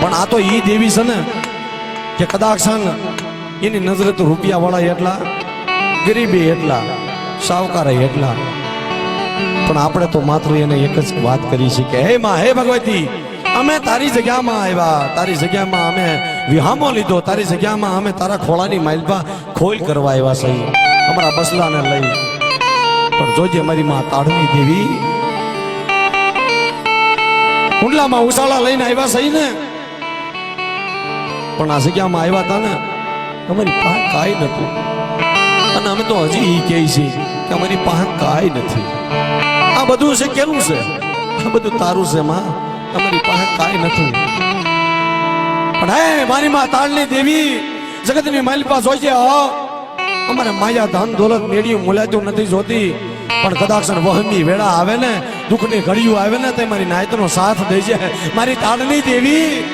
પણ આ તો એ દેવી છે ને કે કદાચ એની નજરે તો રૂપિયા વાળા એટલા, ગરીબી એટલા, સાવકારા એટલા. પણ આપણે તો માત્ર એને એક જ વાત કરી છે કે, હે માં, હે ભગવતી, અમે તારી જગ્યામાં આવ્યા. તારી જગ્યામાં અમે વિહામો લીધો. તારી જગ્યામાં અમે તારા ખોળાની માઇલભા ખોલ કરવા આવ્યા છે. અમારા બસલાને લઈ. પણ જોજે મારી માં તાળની દેવી. કુંડલામાં ઉશાળા લઈને આવ્યા છે ને? પણ આ જગ્યામાં આવ્યા હતા ને અમારી પાસે કાંઈ નતું અને અમે તો હજી એ કહે છે કે અમારી પાસે કાંઈ નથી. આ બધું છે, કેવું છે? આ બધું તારું છે, માં. અમારી પાસે કાંઈ નથી. પણ હે, મારી માં તાળની દેવી, જગતની માલિક પાસે હોય છે અમારે માયા ધન દોલત મેળ્યું મૂલાતું નથી જોતી. પણ કદાચ વહમી વેળા આવે ને, દુઃખની ઘડીઓ આવે ને, તે મારી નાયતનો સાથ દે છે. મારી તાળની દેવી